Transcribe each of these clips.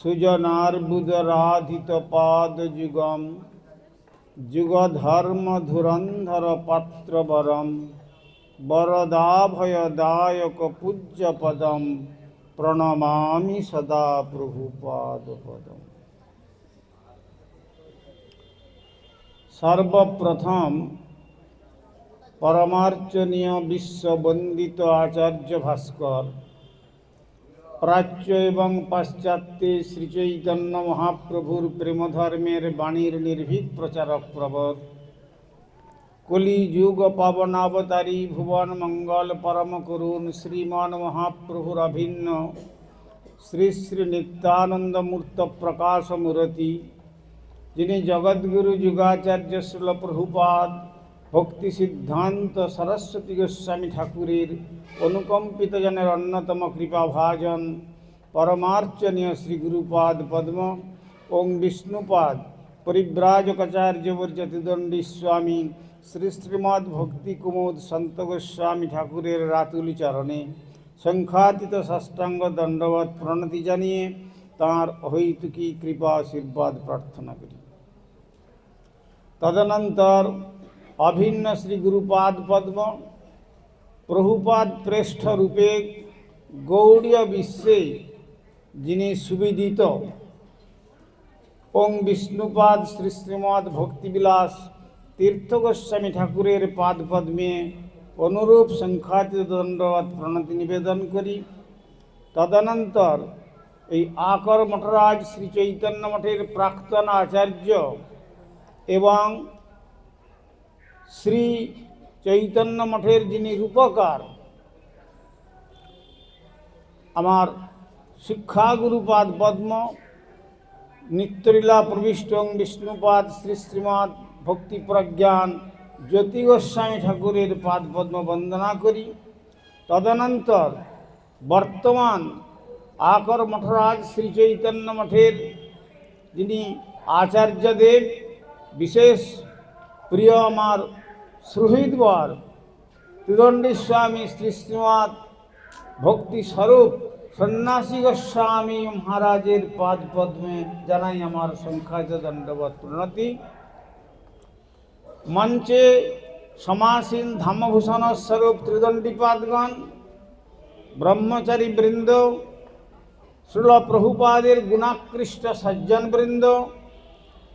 সুজনার্বুদরাধিত পাদ যুগম যুগধর্ম ধুরন্ধর পাত্রবরম বরদাভয়দায়ক পূজ্য পদম প্রণমামি সদা প্রভুপাদ পদম সর্বপ্রথম পরমার্চনীয় বিশ্ববন্দিত আচার্য ভাস্কর প্রাচ্য এবং পাশ্চাত্যে শ্রীচৈতন্য মহাপ্রভুর প্রেমধর্মের বাণীর নির্ভীক প্রচারক প্রবর। কলিযুগ পাবনাবতারী ভুবন মঙ্গল পরম করুণ শ্রীমান মহাপ্রভুর অভিন্ন। শ্রী শ্রী নিত্যানন্দ প্রকাশ মূরতি, যিনি জগদ্গুরু যুগাচার্য শ্রীল প্রভুপাদ ভক্তি সিদ্ধান্ত সরস্বতী গোস্বামী ঠাকুরের অনুকম্পিত জনের অন্যতম কৃপাভাজন পরমার্চনীয় শ্রী গুরুপাদ পদ্ম, ওং বিষ্ণুপাদ পরিব্রাজকাচার্যবর্য তিদণ্ডী স্বামী, শ্রী শ্রীমৎ ভক্তি কুমুদ সন্ত গোস্বামী ঠাকুরের রাতুলি চরণে সংখ্যাতীত ষষ্ঠাঙ্গ দণ্ডবত প্রণতি জানিয়ে তাঁর অহৈতুকী কৃপা আশীর্বাদ প্রার্থনা করি। তদনন্তর অভিন্ন শ্রী গুরুপাদ পদ্ম প্রভুপাদ প্রেষ্ঠ রূপে গৌড়ীয় বিশ্বে যিনি সুবিদিত ওং বিষ্ণুপাদ শ্রী শ্রীমদ ভক্তিবিলাস তীর্থ গোস্বামী ঠাকুরের পাদ পদ্মে অনুরূপ সংখ্যাতীত দণ্ডবত প্রণতি নিবেদন করি তদনন্তর এই আকর মঠরাজ শ্রী চৈতন্য মঠের প্রাক্তন আচার্য এবং শ্রী চৈতন্য মঠের যিনি রূপকার, আমার শিক্ষাগুরুপাদ পদ্ম, নিত্যলীলা প্রবিষ্ট বিষ্ণুপাদ শ্রী শ্রীমৎ ভক্তি প্রজ্ঞান জ্যোতি গোস্বামী ঠাকুরের পাদ পদ্ম বন্দনা করি। তদনন্তর বর্তমান আকর মঠরাজ শ্রী চৈতন্য মঠের যিনি আচার্যদেব, বিশেষ প্রিয় আমার সুহৃদবর ত্রিদণ্ডী স্বামী শ্রী শ্রীমৎ ভক্তি স্বরূপ সন্ন্যাসী গোস্বামী মহারাজের পাদ পদ্মে জানাই আমার সংখ্যাত দণ্ডবত প্রণতি। মঞ্চে সমাসীন ধামভূষণ স্বরূপ ত্রিদণ্ডীপাদগণ ব্রহ্মচারী বৃন্দ শ্রীল প্রভুপাদের গুণাকৃষ্ট সজ্জনবৃন্দ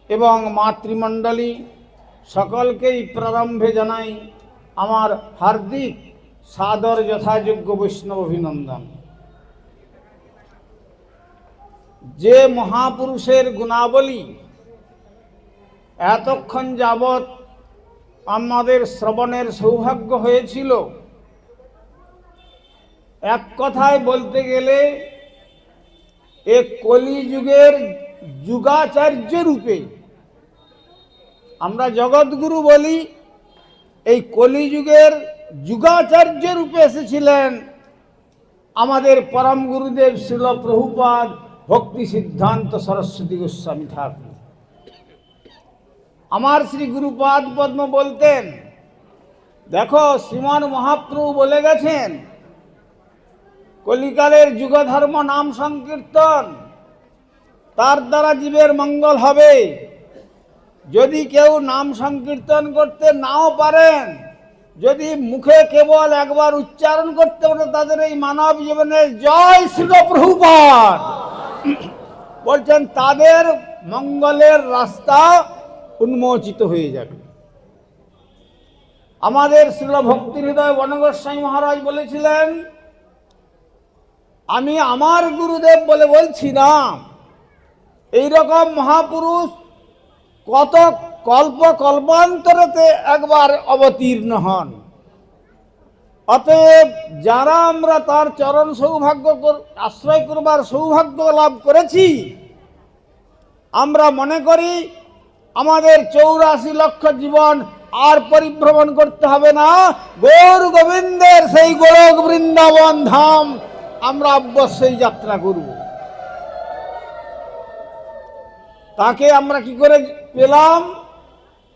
এবং মাতৃমণ্ডলী সকলকেই প্রারম্ভে জানাই আমার হার্দিক সাদর যথাযোগ্য বৈষ্ণব অভিনন্দন। যে মহাপুরুষের গুণাবলী এতক্ষণ যাবৎ আমাদের শ্রবণের সৌভাগ্য হয়েছিল, এক কথায় বলতে গেলে এ কলিযুগের যুগাচার্য রূপে আমরা জগৎগুরু বলি, এই কলিযুগের যুগাচার্য রূপে এসেছিলেন আমাদের পরম গুরুদেব শিল প্রভুপাদ ভক্তি সিদ্ধান্ত সরস্বতী গোস্বামী ঠাকুর। আমার শ্রী গুরুপাদ পদ্ম বলতেন, দেখো, শ্রীমান মহাপ্রভু বলে গেছেন, কলিকালের যুগধর্ম নাম সংকীর্তন, তার দ্বারা জীবের মঙ্গল হবে। যদি কেউ নাম সংকীর্তন করতে নাও পারেন, যদি মুখে কেবল একবার উচ্চারণ করতে পারে তাদের এই মানব জীবনের জয় শ্রী প্রভুপাদ। বলছেন, তাদের মঙ্গলের রাস্তা উন্মোচিত হয়ে যাবে। আমাদের শ্রীল ভক্তি হৃদয় বনগোস্বামী মহারাজ বলেছিলেন, আমি আমার গুরুদেব বলে বলছি না। এইরকম মহাপুরুষ কত কল্প কল্পান্তরেতে একবার অবতীর্ণ হন। অতএব যারা আমরা তার চরণ সৌভাগ্য আশ্রয় করবার সৌভাগ্য লাভ করেছি, আমরা মনে করি আমাদের চৌরাশি লক্ষ জীবন আর পরিভ্রমণ করতে হবে না। গৌর গোবিন্দের সেই গোলক বৃন্দাবন ধাম আমরা অবশ্যই যাত্রা করব। তাকে আমরা কি করে পেলাম?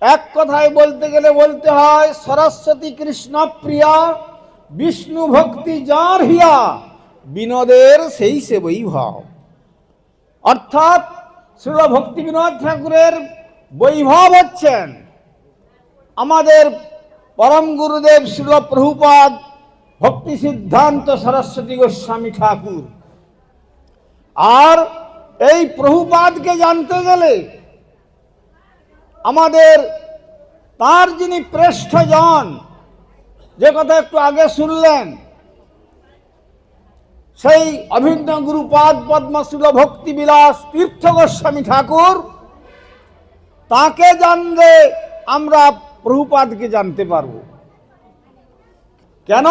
এক কথায় বলতে গেলে বলতে হয়, সরস্বতী কৃষ্ণ প্রিয়া, বিষ্ণু ভক্তি যার হিয়া, বিনোদের সেই সে বৈভব অর্থাৎ শ্রীল ভক্তি বিনোদ ঠাকুরের বৈভব হচ্ছেন। আমাদের পরম গুরুদেব শিল প্রভুপাদ ভক্তি সিদ্ধান্ত সরস্বতী গোস্বামী ঠাকুর। আর এই প্রভুপাদকে জানতে গেলে আমাদের তার যিনি প্রেষ্ঠজন যে কথা একটু আগে শুনলেন, সেই অভিন্ন গুরুপাদ পদ্মশীল ভক্তি বিলাস তীর্থ গোস্বামী ঠাকুর, তাকে জানলে আমরা প্রভুপাদকে জানতে পারব। কেন?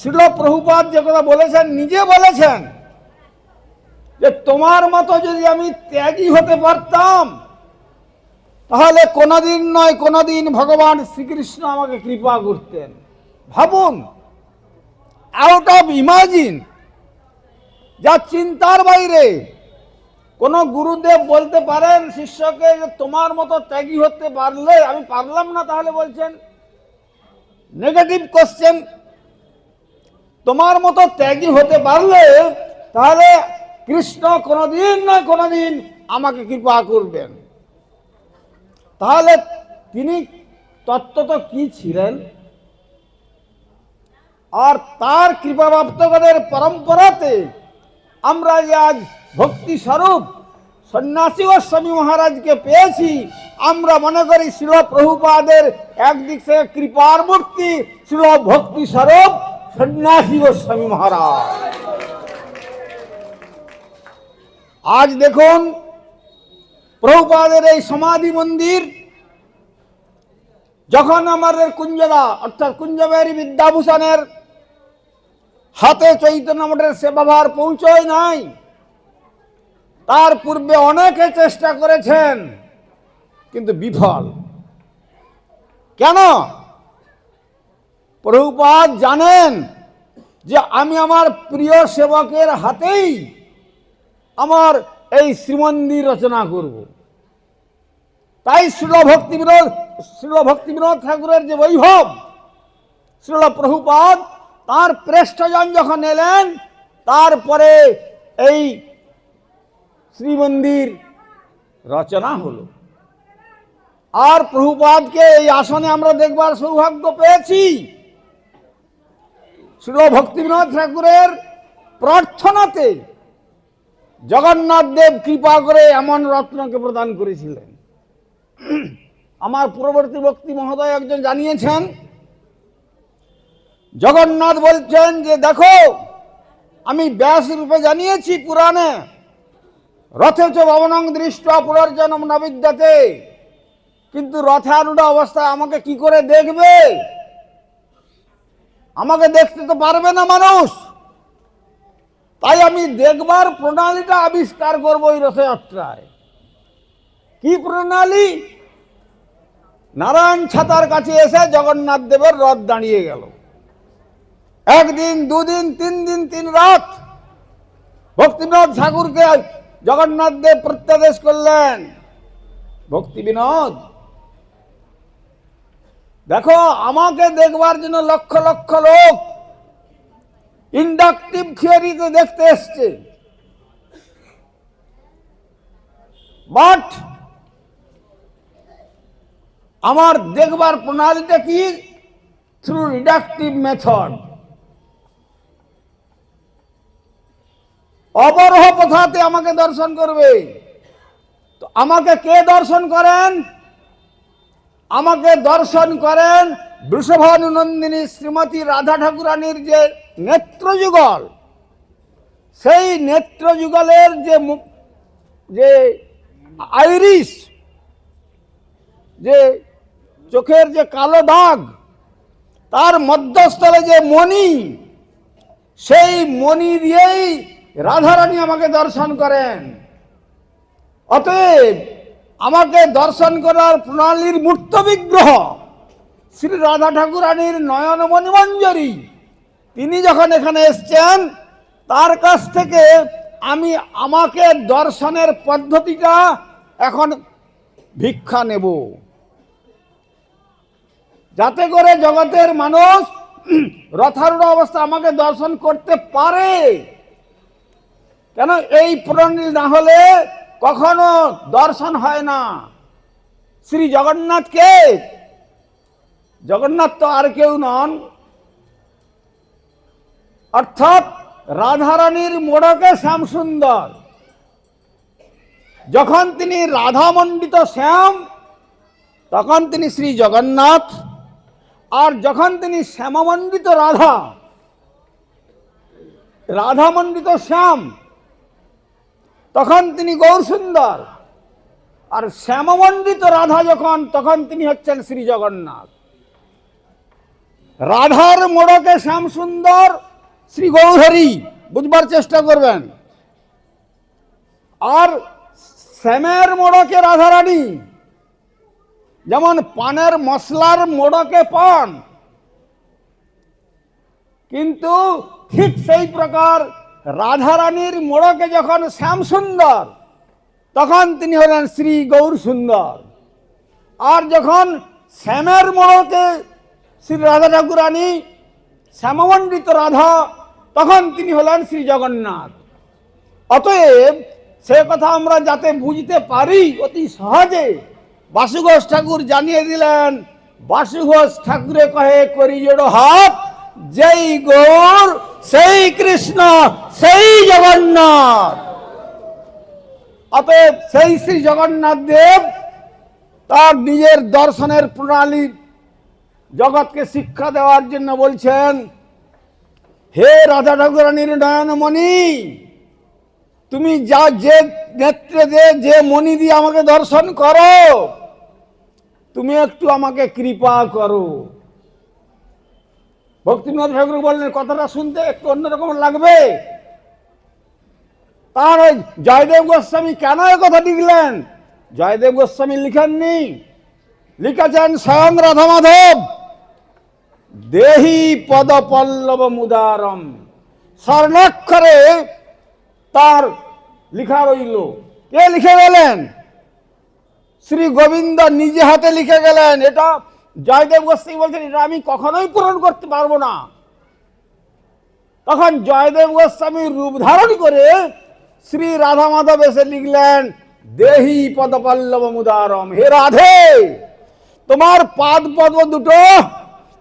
শিল প্রভুপাদ যে কথা বলেছেন, নিজে বলেছেন যে তোমার মতো যদি আমি ত্যাগী হতে পারতাম, তাহলে কোনোদিন নয়, কোনোদিন ভগবান শ্রীকৃষ্ণ আমাকে কৃপা করতেন। ভাবুন আউট অফ ইমাজিন যা চিন্তার বাইরে, কোন গুরুদেব বলতে পারেন, শিষ্যকে যে তোমার মতো ত্যাগী হতে পারলে, আমি পারলাম না, তাহলে বলছেন নেগেটিভ কোশ্চেন তোমার মতো ত্যাগী হতে পারলে, তাহলে কৃষ্ণ কোনোদিন না কোনোদিন আমাকে কৃপা করবেন। তাহলে তিনি তত্ত্বত কি ছিলেন? আর তার কৃপাপ্রাপ্তগণের পরম্পরাতে আমরা যে আজ ভক্তি স্বরূপ সন্ন্যাসী গোস্বামী মহারাজকে পেয়েছি, আমরা মনে করি শিল প্রভুপাদের একদিক থেকে কৃপার মূর্তি, শিল ভক্তি স্বরূপ সন্ন্যাসী গোস্বামী মহারাজ। আজ দেখুন, প্রভুপাদের এই সমাধি মন্দির, যখন আমাদের কুঞ্জদা অর্থাৎ কুঞ্জবেরী বিদ্যাভূষণের হাতে চৈতন্য মঠের সেবাভার পৌঁছয় নাই, তার পূর্বে অনেকে চেষ্টা করেছেন, কিন্তু বিফল। কেন? প্রভুপাদ জানেন যে আমি আমার প্রিয় সেবকের হাতেই আমার এই শ্রীমন্দির রচনা করব। তাই শ্রীল ভক্তি বিনোদ, শ্রীল ভক্তি বিনোদ ঠাকুরের যে বৈভব, শ্রীল প্রভুপাদ তার প্রেষ্ঠজন যখন এলেন, তারপরে এই শ্রীমন্দির রচনা হলো। আর প্রভুপাদকে এই আসনে আমরা দেখবার সৌভাগ্য পেয়েছি। শ্রীল ভক্তি বিনোদ ঠাকুরের প্রার্থনাতে জগন্নাথ দেব কৃপা করে এমন রত্নকে প্রদান করেছিলেন। আমার পূর্ববর্তী বক্তি মহোদয় একজন জানিয়েছেন, জগন্নাথ বলছেন যে, দেখো, আমি ব্যাস রূপে জানিয়েছি পুরাণে, রথেচ ভবনং দৃষ্ট পুনর্জনম নবিদ্যাতে কিন্তু রথারূঢ় অবস্থায় আমাকে কি করে দেখবে? আমাকে দেখতে তো পারবে না মানুষ। তাই আমি দেখবার প্রণালীটা আবিষ্কার করব এই রথযাত্রায়। কি প্রণালী? নারায়ণ ছাতার কাছে এসে জগন্নাথ দেবের রথ দাঁড়িয়ে গেল। একদিন, দুদিন তিন দিন তিন রাত ভক্তিবিনোদ ঠাকুরকে জগন্নাথ দেব প্রত্যাদেশ করলেন। ভক্তি বিনোদ দেখো, আমাকে দেখবার জন্য লক্ষ লক্ষ লোক ইন্ডাকটিভ থিওরিতে দেখতে এসছে। বাট আমার দেখবার প্রণালীটা কি? থ্রু রিডাকটিভ মেথড অবরোহ পথাতে আমাকে দর্শন করবে। তো আমাকে কে দর্শন করেন? আমাকে দর্শন করেন বৃষভানুনন্দিনী শ্রীমতী রাধা ঠাকুরানীর যে নেত্রযুগল, সেই নেত্রযুগলের যে যে আইরিশ, যে চোখের যে কালো দাগ, তার মধ্যস্থলে যে মণি, সেই মণি দিয়েই রাধারানী আমাকে দর্শন করেন। অতএব আমাকে দর্শন করার প্রণালীর মূর্ত বিগ্রহ শ্রী রাধা ঠাকুরানীর নয়নমণি মঞ্জরি তিনি যখন এখানে এসছেন, তার কাছ থেকে আমি আমাকে দর্শনের পদ্ধতিটা এখন ভিক্ষা নেব। যাতে করে জগতের মানুষ রথারূঢ় অবস্থা আমাকে দর্শন করতে পারে। কেন এই প্রণালী না হলে কখনো দর্শন হয় না। শ্রী জগন্নাথকে জগন্নাথ তো আর কেউ নন। অর্থাৎ রাধারানীর মোড়কে শ্যাম সুন্দর যখন তিনি রাধামণ্ডিত শ্যাম, তখন তিনি শ্রী জগন্নাথ। আর যখন তিনি শ্যামমণ্ডিত রাধা, রাধামণ্ডিত শ্যাম, তখন তিনি গৌর সুন্দর আর শ্যামমণ্ডিত রাধা যখন, তখন তিনি হচ্ছেন শ্রী জগন্নাথ। রাধার মোড়কে শ্যাম সুন্দর শ্রী গৌরহরি বুঝবার চেষ্টা করবেন। আর শ্যামের মোড়কে রাধারানী, যেমন পানের মশলার মোড়কে পান, কিন্তু ঠিক সেই প্রকার রাধারানীর মোড়কে যখন শ্যাম সুন্দর তখন তিনি হলেন শ্রী গৌর সুন্দর আর যখন শ্যামের মোড়কে শ্রী রাধা ঠাকুরানী শ্যামমণ্ডিত রাধা, তখন তিনি হলেন শ্রী জগন্নাথ। অতএব সে কথা আমরা যাতে বুঝতে পারি, অতি সহজে বাসুঘোষ ঠাকুর জানিয়ে দিলেন, বাসুঘোষ ঠাকুরে কহে করি জোড়ো হাত, যেই গৌর, সেই কৃষ্ণ, সেই জগন্নাথ। অতএব সেই শ্রী জগন্নাথ দেব তার নিজের দর্শনের প্রণালী জগৎকে শিক্ষা দেওয়ার জন্য বলছেন, হে রাধা ঠাকুরানীর নয়নমণি তুমি যা যে নেত্রে দে, যে মণি দিয়ে আমাকে দর্শন করো, তুমি একটু আমাকে কৃপা করো। ভক্তিনাথ ঠাকুর বললেন, কথাটা শুনতে একটু অন্যরকম লাগবে। তার ওই জয়দেব গোস্বামী কেন এ কথা লিখলেন? জয়দেব গোস্বামী লিখেননি। লিখেছেন স্বয়ং রাধা মাধব। দেহি পদ পল্লব মুদারম। স্বর্ণাক্ষরে তার লিখা রইল। কে লিখে গেলেন? শ্রী গোবিন্দ নিজে হাতে লিখে গেলেন। এটা জয়দেব গোস্বামী বলছেন, এটা আমি কখনোই পূরণ করতে পারব না। তখন জয়দেব গোস্বামী রূপ ধারণ করে শ্রী রাধা মাধব এসে লিখলেন, দেহি পদপল্লব মুদারম, হে রাধে, তোমার পাদ পদ্ম দুটো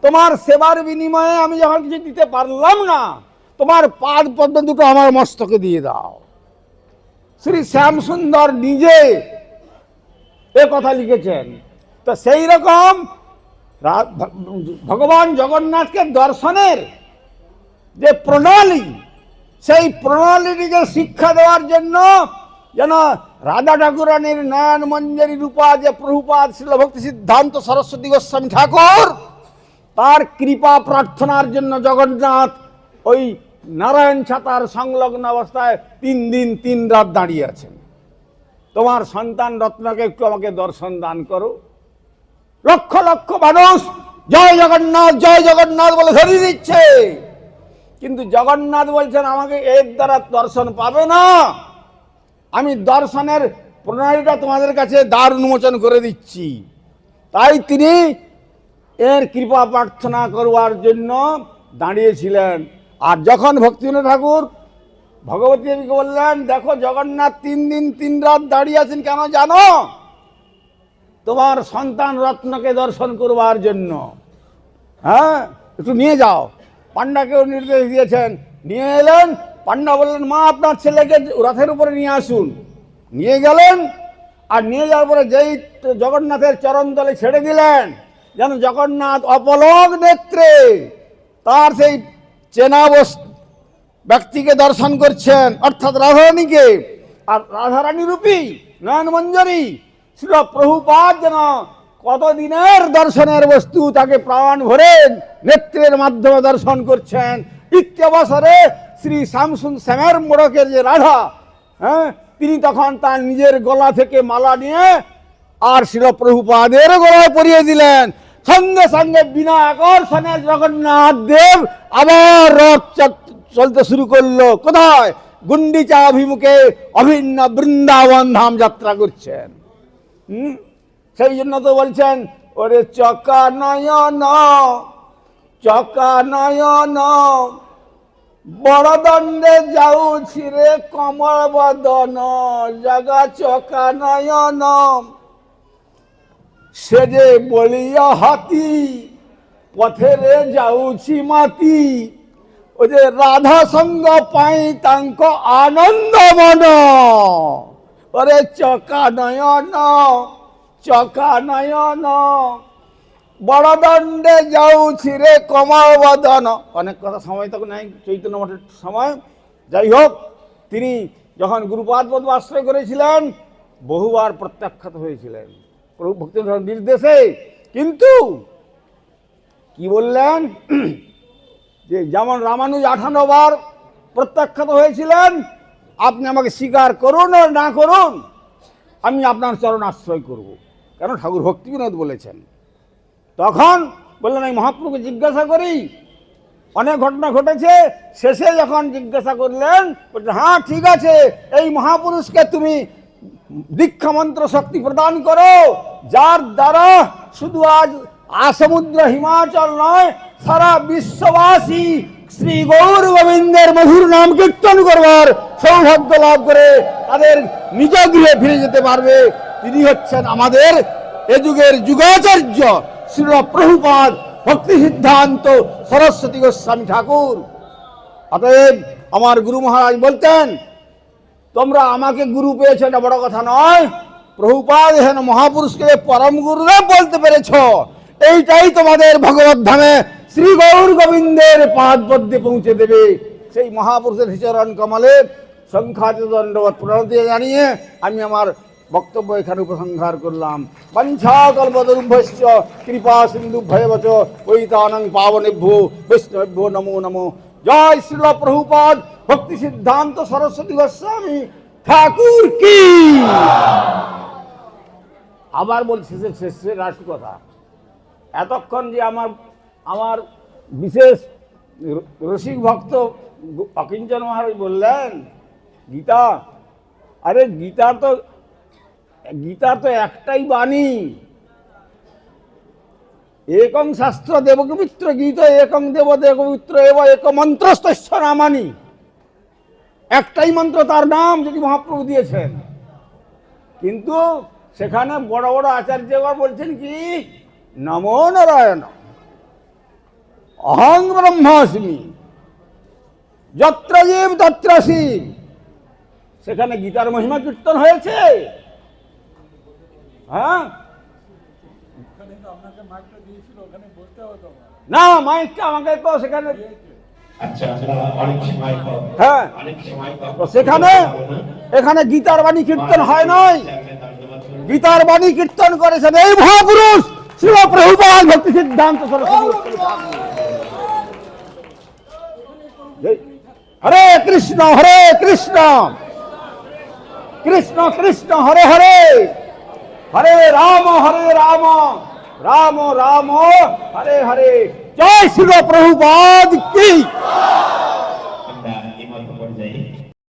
তোমার সেবার বিনিময়ে আমি যখন কিছু দিতে পারলাম না, তোমার পাদ পদ্ম দুটো আমার মস্তকে দিয়ে দাও। শ্রী শ্যাম সুন্দর নিজে এ কথা লিখেছেন। তো সেই রকম ভগবান জগন্নাথকে দর্শনের যে প্রণালী, সেই প্রণালীটিকে শিক্ষা দেওয়ার জন্য যেন রাধা ঠাকুরানীর নয়ন মঞ্জরি রূপা যে প্রভুপাদ শিল ভক্তি সিদ্ধান্ত সরস্বতী গোস্বামী ঠাকুর তার কৃপা প্রার্থনার জন্য জগন্নাথ ওই নারায়ণ ছাতার সংলগ্ন অবস্থায় তিন দিন, তিন রাত দাঁড়িয়ে আছেন। তোমার সন্তান রত্নকে একটু আমাকে দর্শন দান করো। লক্ষ লক্ষ মানুষ জয় জগন্নাথ জয় জগন্নাথ বলে ধরিয়ে দিচ্ছে। কিন্তু জগন্নাথ বলছেন, আমাকে এর দ্বারা দর্শন পাবে না। আমি দর্শনের প্রণালীটা তোমাদের কাছে দ্বার উন্মোচন করে দিচ্ছি। তাই তিনি এর কৃপা প্রার্থনা করবার জন্য দাঁড়িয়েছিলেন। আর যখন ভক্তিবিনোদ ঠাকুর ভগবতী দেবীকে বললেন, দেখো জগন্নাথ তিন দিন তিন রাত দাঁড়িয়ে আছেন কেন জানো? তোমার সন্তান রত্নকে দর্শন করবার জন্য। হ্যাঁ একটু নিয়ে যাও। পান্ডাকেও নির্দেশ দিয়েছেন। নিয়ে এলেন। পান্ডা বললেন, মা, আপনার ছেলেকে রথের উপরে নিয়ে আসুন। নিয়ে গেলেন। আর নিয়ে যাওয়ার পরে যেই জগন্নাথের চরণ তলে ছেড়ে দিলেন। যেন জগন্নাথ অপলক নেত্রে তার সেই চেনা ব্যক্তিকে দর্শন করছেন, অর্থাৎ রাধারানীকে। আর রাধারানী রূপী, নয়ন মঞ্জরি ছিল প্রভুপাদ যেন কতদিনের দর্শনের বস্তু তাকে প্রাণ ভরে নেত্রের মাধ্যমে দর্শন করছেন। ইত্যবসরে শ্রী শামসুন শ্যামের মোড়কের যে রাধা হ্যাঁ তিনি তখন তার নিজের গলা থেকে মালা নিয়ে আর শিল প্রভুপাদের গলায় পরিয়ে দিলেন। সঙ্গে সঙ্গে বিনা আকর্ষণে জগন্নাথ দেব আবার রথ চল- চলতে শুরু করল। কোথায়? গুন্ডিচা অভিমুখে অভিন্ন বৃন্দাবন ধাম যাত্রা করছেন। সেই জন্য তো বলছেন, ওরে চকা নয়ন চকা নয়ন, বড়দণ্ডে যাউছি রে কমল বদন, জগা চকা নয়ন সে যে বলিয়া হাতি, পথেরে যাউছি মাতি। ও যে রাধা সঙ্গ পাই তাঙ্ক আনন্দ মন। ওরে চকা নয়ন চকা নয়ন। বড়দণ্ডে যাউছি রে কমাও বদন। অনেক কথা সময় তখন নাই, চৈতন্য মঠের সময়। যাই হোক, তিনি যখন গুরুপাদ আশ্রয় করেছিলেন, বহুবার প্রত্যাখ্যাত হয়েছিলেন। ভক্তি নির্দেশে। কিন্তু কি বললেন? যে যেমন রামানুজ আঠান্ন বার প্রত্যাখ্যাত হয়েছিলেন, আপনি আমাকে স্বীকার করুন আর না করুন, আমি আপনার চরণ আশ্রয় করব। কেন? ঠাকুর ভক্তি বিনোদ বলেছেন। তখন বললেন, এই মহাপ্রভুকে জিজ্ঞাসা করি, অনেক ঘটনা ঘটেছে, শেষে যখন জিজ্ঞাসা করলেন হ্যাঁ ঠিক আছে, এই মহাপুরুষকে তুমি দীক্ষা মন্ত্র শক্তি প্রদান করো, যার দ্বারা শুধু আজ আসমুদ্র হিমাচল নয়, সারা বিশ্ববাসী শ্রী গৌর গোবিন্দের মধুর নাম কীর্তন করবার সৌভাগ্য লাভ করে তাদের নিজ গৃহে ফিরে যেতে পারবে। তিনি হচ্ছেন আমাদের এ যুগের যুগাচার্য শ্রীল প্রভুপাদ ভক্তি সিদ্ধান্ত সরস্বতী গোস্বামী ঠাকুর। অতএব আমার গুরু মহারাজ বলতেন তোমরা আমাকে গুরু পেয়েছ, এটা বড় কথা নয়। প্রভুপাদ হেন মহাপুরুষকে পরম গুরুদেব বলতে পেরেছ, এইটাই তোমাদের ভগবত ধামে শ্রী গৌর গোবিন্দের পাদ পদ্মে পৌঁছে দেবে। সেই মহাপুরুষের চরণ কমলে সংখ্যাত দণ্ডবত প্রণতি জানিয়ে আমি আমার বক্তব্য এখানে উপসংহার করলাম। পঞ্চাকল্পদুর্ভস্য কৃপা সিন্ধু ভয়বচ পৈতানং পাবনেভ্যো বৈষ্ণবেভ্যো নমো নমো। জয় শ্রীল প্রভুপদ, ভক্তি সিদ্ধান্ত সরস্বতী গোস্বামী, ঠাকুর কি? আবার বলছি শেষে শেষে রাষ্ট্র কথা। এতক্ষণ যে আমার আমার বিশেষ রসিক ভক্ত অকিঞ্চন মহারাজ বললেন, গীতা, আরে গীতা তো গীতা তো একটাই বাণী। একং শাস্ত্র দেবকমিত্র গীত, একং দেব দেবমিত্র এব, এক মন্ত্রস্তস্য নামানি। একটাই মন্ত্র তার নাম, যদি মহাপ্রভু দিয়েছেন। কিন্তু সেখানে বড় বড় আচার্যগণ বলছেন কি, নমো নারায়ণ, অহং ব্রহ্মাস্মি, যত্র জীব তত্র শিব সেখানে গীতার মহিমা কীর্তন হয়েছে। হ্যাঁ? না মাইকটা আমাকে তো সেখানে আচ্ছা। হ্যাঁ। অনেক সময় পাবো। তো সেখানে এখানে গীতার বাণী কীর্তন হয় নয় গীতার বাণী কীর্তন করেছেন এই মহাপুরুষ শিব প্রভুপাল ভক্তি সিদ্ধান্ত হরে কৃষ্ণ হরে কৃষ্ণ। কৃষ্ণ কৃষ্ণ হরে হরে। হরে রাম হরে রাম। রাম রাম হরে হরে জয় শিব প্রভুপাদ কি